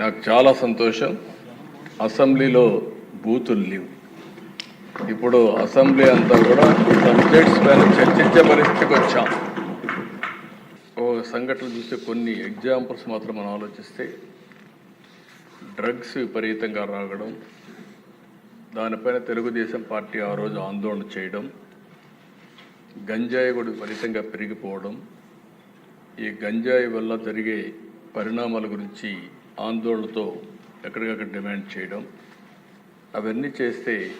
నాకు చాలా సంతోషం. అసెంబ్లీలో బూతులు లేవు. ఇప్పుడు అసెంబ్లీ అంతా కూడా సబ్జెక్ట్స్ పైన చర్చించే పరిస్థితికి వచ్చాం. ఓ సంఘటనలు చూస్తే కొన్ని ఎగ్జాంపుల్స్ మాత్రం మనం ఆలోచిస్తే డ్రగ్స్ విపరీతంగా రాగడం దానిపైన తెలుగుదేశం పార్టీ ఆ రోజు ఆందోళన చేయడం గంజాయి కూడా విపరీతంగా పెరిగిపోవడం ఈ గంజాయి వల్ల జరిగే పరిణామాల గురించి ఆందోళనతో ఎక్కడికక్కడ డిమాండ్ చేయడం అవన్నీ చేస్తే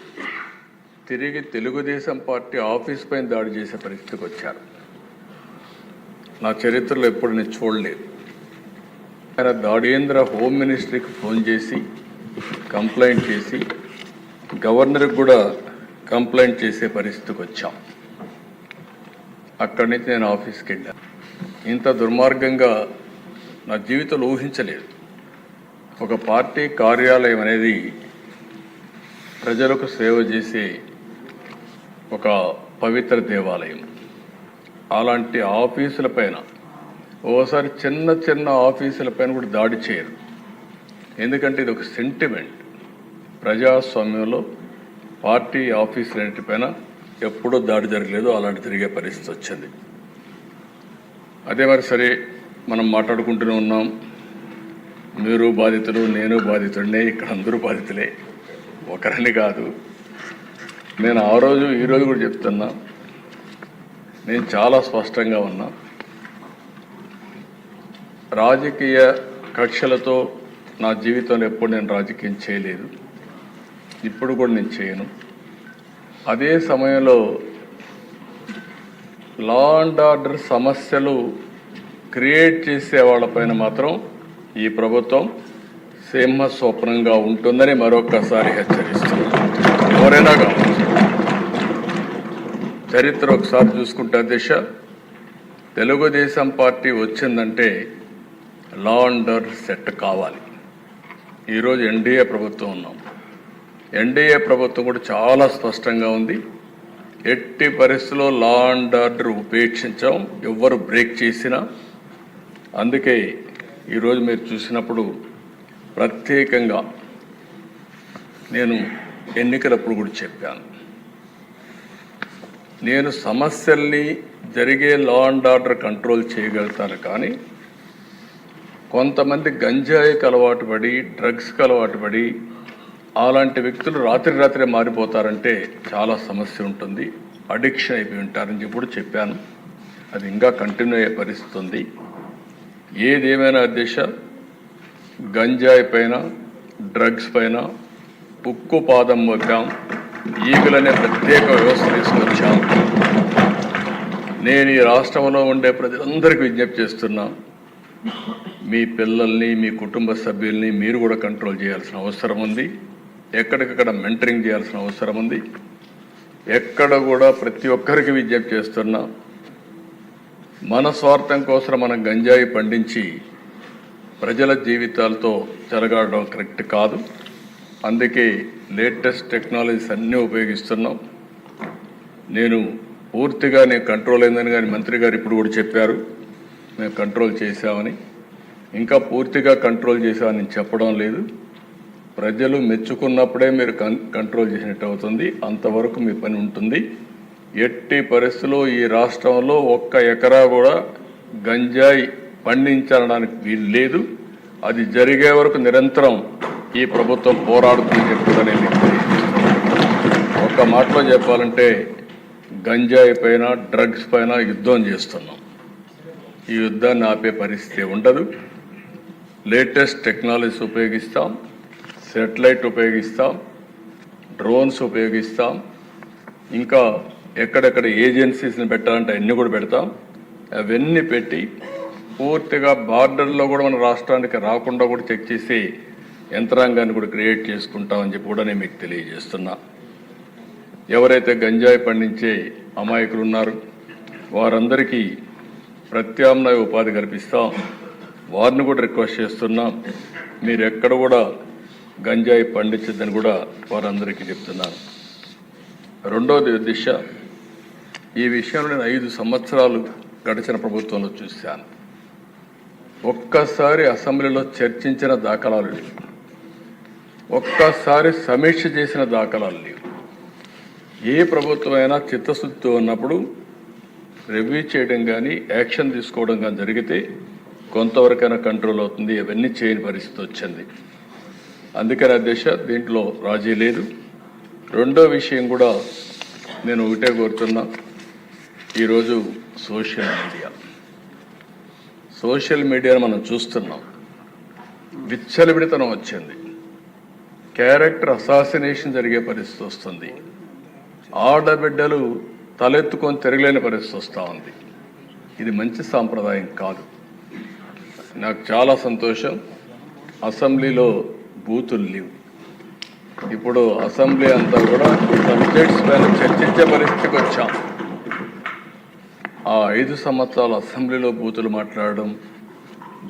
తిరిగి తెలుగుదేశం పార్టీ ఆఫీస్ పైన దాడి చేసే పరిస్థితికి వచ్చారు. నా చరిత్రలో ఎప్పుడు నేను చూడలేదు. ఆయన దాడేంద్ర హోమ్ మినిస్ట్రీకి ఫోన్ చేసి కంప్లైంట్ చేసి గవర్నర్కి కూడా కంప్లైంట్ చేసే పరిస్థితికి వచ్చాం. అక్కడి నుంచి నేను ఆఫీస్కి వెళ్ళాను. ఇంత దుర్మార్గంగా నా జీవితంలో ఊహించలేదు. ఒక పార్టీ కార్యాలయం అనేది ప్రజలకు సేవ చేసే ఒక పవిత్ర దేవాలయం. అలాంటి ఆఫీసుల పైన ఓసారి చిన్న చిన్న ఆఫీసుల పైన కూడా దాడి చేయరు. ఎందుకంటే ఇది ఒక సెంటిమెంట్ ప్రజాస్వామ్యంలో పార్టీ ఆఫీసులన్నిటిపైన ఎప్పుడూ దాడి జరగలేదు అలాంటి తిరిగే పరిస్థితి వచ్చింది. అదే మరి సరే మనం మాట్లాడుకుంటూనే ఉన్నాం. మీరు బాధితులు నేను బాధితుడినే ఇక్కడ అందరూ బాధితులే. ఒకరని కాదు. నేను ఆ రోజు ఈరోజు కూడా చెప్తున్నా. నేను చాలా స్పష్టంగా ఉన్నా. రాజకీయ కక్షలతో నా జీవితంలో ఎప్పుడు నేను రాజకీయం చేయలేదు. ఇప్పుడు కూడా నేను చేయను. అదే సమయంలో లా అండ్ ఆర్డర్ సమస్యలు క్రియేట్ చేసే వాళ్ళపైన మాత్రం ఈ ప్రభుత్వం సింహ స్వప్నంగా ఉంటుందని మరొకసారి హెచ్చరిస్తుంది ఎవరైనా కావచ్చు. చరిత్ర ఒకసారి చూసుకుంటే దిశ. తెలుగుదేశం పార్టీ వచ్చిందంటే లా ఆర్డర్ సెట్ కావాలి. ఈరోజు ఎన్డీఏ ప్రభుత్వం ఉన్నాం. ఎన్డీఏ ప్రభుత్వం కూడా చాలా స్పష్టంగా ఉంది. ఎట్టి పరిస్థితుల్లో లా అండ్ ఆర్డర్ ఉపేక్షించాం. ఎవ్వరు బ్రేక్ చేసినా. అందుకే ఈరోజు మీరు చూసినప్పుడు ప్రత్యేకంగా నేను ఎన్నికలప్పుడు కూడా చెప్పాను. నేను సమస్యల్ని జరిగే లా అండ్ ఆర్డర్ కంట్రోల్ చేయగలుగుతాను కానీ కొంతమంది గంజాయికి అలవాటు పడి డ్రగ్స్కి అలవాటు పడి అలాంటి వ్యక్తులు రాత్రి రాత్రే మారిపోతారంటే చాలా సమస్య ఉంటుంది. అడిక్షన్ అయిపోయి ఉంటారని చెప్పి చెప్పాను. అది ఇంకా కంటిన్యూ అయ్యే పరిస్థితి ఉంది. ఏదేమైనా దిశ గంజాయి పైన డ్రగ్స్ పైన ఉక్కు పాదం మొక్కాం ఈగులనే ప్రత్యేక వ్యవస్థ తీసుకొచ్చాం. నేను ఈ రాష్ట్రంలో ఉండే ప్రజలందరికీ విజ్ఞప్తి చేస్తున్నా మీ పిల్లల్ని మీ కుటుంబ సభ్యుల్ని మీరు కూడా కంట్రోల్ చేయాల్సిన అవసరం ఉంది. ఎక్కడికక్కడ మెంటరింగ్ చేయాల్సిన అవసరం ఉంది. ఎక్కడ కూడా ప్రతి ఒక్కరికి విజ్ఞప్తి చేస్తున్నా మన స్వార్థం కోసం మనం గంజాయి పండించి ప్రజల జీవితాలతో చెలగాడడం కరెక్ట్ కాదు. అందుకే లేటెస్ట్ టెక్నాలజీస్ అన్నీ ఉపయోగిస్తున్నాం. నేను పూర్తిగా నేను కంట్రోల్ అయిందని కానీ మంత్రి గారు ఇప్పుడు కూడా చెప్పారు. మేము కంట్రోల్ చేశామని. ఇంకా పూర్తిగా కంట్రోల్ చేశామని చెప్పడం లేదు. ప్రజలు మెచ్చుకున్నప్పుడే మీరు కంట్రోల్ చేసినట్టు అవుతుంది. అంతవరకు మీ పని ఉంటుంది. ఎట్టి పరిస్థితుల్లో ఈ రాష్ట్రంలో ఒక్క ఎకరా కూడా గంజాయి పండించడానికి వీలు లేదు. అది జరిగే వరకు నిరంతరం ఈ ప్రభుత్వం పోరాడుతుందని చెప్తుందని ఒక్క మాటలో చెప్పాలంటే గంజాయి పైన డ్రగ్స్ పైన యుద్ధం చేస్తున్నాం. ఈ యుద్ధాన్ని ఆపే పరిస్థితి ఉండదు. లేటెస్ట్ టెక్నాలజీస్ ఉపయోగిస్తాం సెటిలైట్ ఉపయోగిస్తాం డ్రోన్స్ ఉపయోగిస్తాం ఇంకా ఎక్కడెక్కడ ఏజెన్సీస్ని పెట్టాలంటే అన్నీ కూడా పెడతాం. అవన్నీ పెట్టి పూర్తిగా బార్డర్లో కూడా మన రాష్ట్రానికి రాకుండా కూడా చెక్ చేసి యంత్రాంగాన్ని కూడా క్రియేట్ చేసుకుంటామని చెప్పి కూడా నేను మీకు తెలియజేస్తున్నా. ఎవరైతే గంజాయి పండించే అమాయకులు ఉన్నారు వారందరికీ ప్రత్యామ్నాయ ఉపాధి కల్పిస్తాం. వారిని కూడా రిక్వెస్ట్ చేస్తున్నాం. మీరు ఎక్కడ కూడా గంజాయి పండించద్దని కూడా వారందరికీ చెప్తున్నాను. రెండోది దిశ. ఈ విషయంలో నేను ఐదు సంవత్సరాలు గడిచిన ప్రభుత్వంలో చూశాను. ఒక్కసారి అసెంబ్లీలో చర్చించిన దాఖలాలు లేవు. ఒక్కసారి సమీక్ష చేసిన దాఖలాలు లేవు. ఏ ప్రభుత్వమైనా చిత్తశుద్ధితో ఉన్నప్పుడు రివ్యూ చేయడం కానీ యాక్షన్ తీసుకోవడం కానీ జరిగితే కొంతవరకైనా కంట్రోల్ అవుతుంది అవన్నీ చేయని పరిస్థితి వచ్చింది. అందుకని అధ్యక్ష దీంట్లో రాజీ లేదు. రెండో విషయం కూడా నేను ఒకటే కోరుతున్నా. ఈరోజు సోషల్ మీడియా. సోషల్ మీడియాను మనం చూస్తున్నాం. విచ్చలవిడితనం వచ్చింది. క్యారెక్టర్ అసాసినేషన్ జరిగే పరిస్థితి వస్తుంది. ఆడబిడ్డలు తలెత్తుకొని తిరగలేని పరిస్థితి వస్తూ ఉంది. ఇది మంచి సాంప్రదాయం కాదు. నాకు చాలా సంతోషం. అసెంబ్లీలో బూతులు లేవు. ఇప్పుడు అసెంబ్లీ అంతా కూడా సబ్జెక్ట్స్ పైన చర్చించే పరిస్థితికి వచ్చాం. ఆ ఐదు సంవత్సరాలు అసెంబ్లీలో బూతులు మాట్లాడడం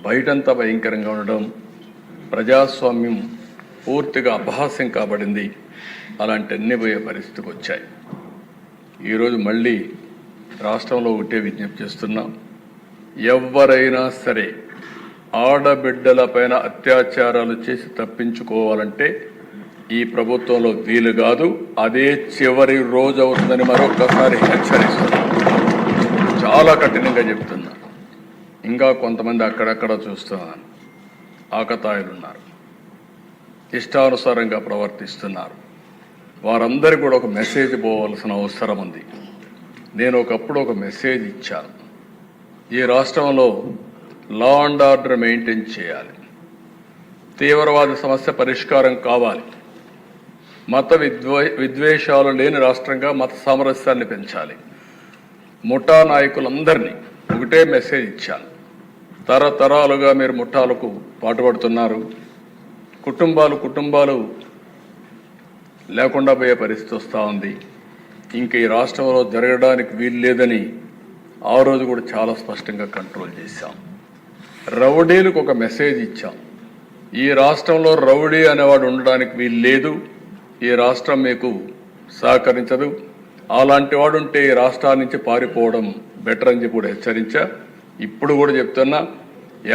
బయటంతా భయంకరంగా ఉండడం ప్రజాస్వామ్యం పూర్తిగా అపహాస్యం కాబడింది. అలాంటి అన్ని పోయే పరిస్థితికి వచ్చాయి. ఈరోజు మళ్ళీ రాష్ట్రంలో ఒకటే విజ్ఞప్తి చేస్తున్నాం. ఎవరైనా సరే ఆడబిడ్డల పైన అత్యాచారాలు చేసి తప్పించుకోవాలంటే ఈ ప్రభుత్వంలో వీలు కాదు. అదే చివరి రోజు అవుతుందని మరొకసారి హెచ్చరిస్తున్నాం. చాలా కఠినంగా చెప్తున్నారు ఇంకా కొంతమంది అక్కడక్కడ చూస్తున్నాను ఆకతాయిలు ఉన్నారు ఇష్టానుసారంగా ప్రవర్తిస్తున్నారు. వారందరికీ కూడా ఒక మెసేజ్ పోవాల్సిన అవసరం ఉంది. నేను ఒకప్పుడు ఒక మెసేజ్ ఇచ్చాను. ఈ రాష్ట్రంలో లా అండ్ ఆర్డర్ మెయింటైన్ చేయాలి. తీవ్రవాద సమస్య పరిష్కారం కావాలి. మత విద్వే విద్వేషాలు లేని రాష్ట్రంగా మత సామరస్యాన్ని పెంచాలి. ముఠా నాయకులందరినీ ఒకటే మెసేజ్ ఇచ్చాను. తరతరాలుగా మీరు ముఠాలకు పాటుపడుతున్నారు. కుటుంబాలు కుటుంబాలు లేకుండా పోయే పరిస్థితి వస్తూ ఉంది. ఇంక ఈ రాష్ట్రంలో జరగడానికి వీలు లేదని ఆ రోజు కూడా చాలా స్పష్టంగా కంట్రోల్ చేశాం. రౌడీలకు ఒక మెసేజ్ ఇచ్చాం. ఈ రాష్ట్రంలో రౌడీ అనేవాడు ఉండడానికి వీలు లేదు. ఈ రాష్ట్రం మీకు సహకరించదు. అలాంటి వాడుంటే ఈ రాష్ట్రాల నుంచి పారిపోవడం బెటర్ అని చెప్పి కూడా హెచ్చరించా. ఇప్పుడు కూడా చెప్తున్నా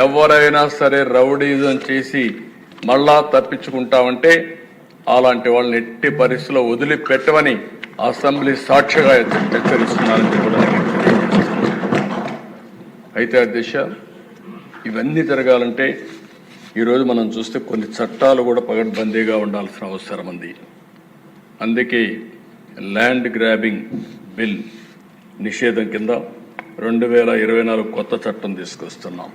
ఎవరైనా సరే రౌడీజం చేసి మళ్ళా తప్పించుకుంటామంటే అలాంటి వాళ్ళని ఎట్టి పరిస్థితుల్లో వదిలిపెట్టమని అసెంబ్లీ సాక్షిగా హెచ్చరిస్తున్నారని కూడా అయితే అధ్యక్ష ఇవన్నీ జరగాలంటే ఈరోజు మనం చూస్తే కొన్ని చట్టాలు కూడా పగడ్బందీగా ఉండాల్సిన అవసరం ఉంది. అందుకే ల్యాండ్ గ్రాబింగ్ బిల్ నిషేధం కింద రెండు వేల ఇరవై నాలుగు కొత్త చట్టం తీసుకొస్తున్నాం.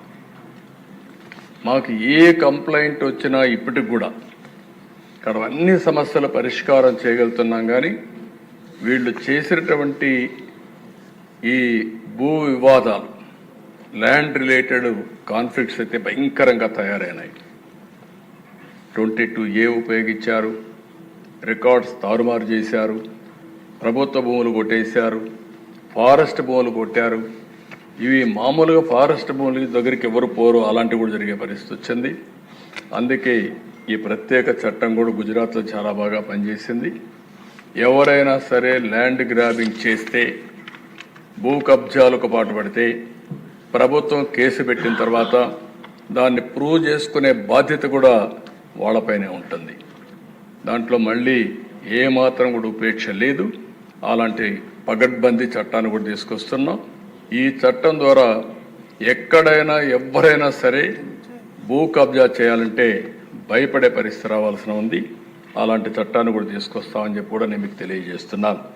మాకు ఏ కంప్లైంట్ వచ్చినా ఇప్పటికి కూడా ఇక్కడ అన్ని సమస్యల పరిష్కారం చేయగలుగుతున్నాం కానీ వీళ్ళు చేసినటువంటి ఈ భూ వివాదాలు ల్యాండ్ రిలేటెడ్ కాన్ఫ్లిక్ట్స్ అయితే భయంకరంగా తయారైనాయి. ట్వంటీ టూ ఏ ఉపయోగించారు రికార్డ్స్ తారుమారు చేశారు ప్రభుత్వ భూములు కొట్టేశారు ఫారెస్ట్ భూములు కొట్టారు. ఇవి మామూలుగా ఫారెస్ట్ భూముల దగ్గరికి ఎవరు పోరు అలాంటివి కూడా జరిగే పరిస్థితి వచ్చింది. అందుకే ఈ ప్రత్యేక చట్టం కూడా గుజరాత్లో చాలా బాగా పనిచేసింది. ఎవరైనా సరే ల్యాండ్ గ్రాబింగ్ చేస్తే భూ కబ్జాలకు పాటుపడితే ప్రభుత్వం కేసు పెట్టిన తర్వాత దాన్ని ప్రూవ్ చేసుకునే బాధ్యత కూడా వాళ్ళపైనే ఉంటుంది. దాంట్లో మళ్ళీ ఏ మాత్రం కూడా ఉపేక్ష లేదు. అలాంటి పగడ్బందీ చట్టాన్ని కూడా తీసుకొస్తున్నాం. ఈ చట్టం ద్వారా ఎక్కడైనా ఎవరైనా సరే భూ కబ్జా చేయాలంటే భయపడే పరిస్థితి రావాల్సిన ఉంది. అలాంటి చట్టాన్ని కూడా తీసుకొస్తామని చెప్పి కూడా నేను మీకు తెలియజేస్తున్నాను.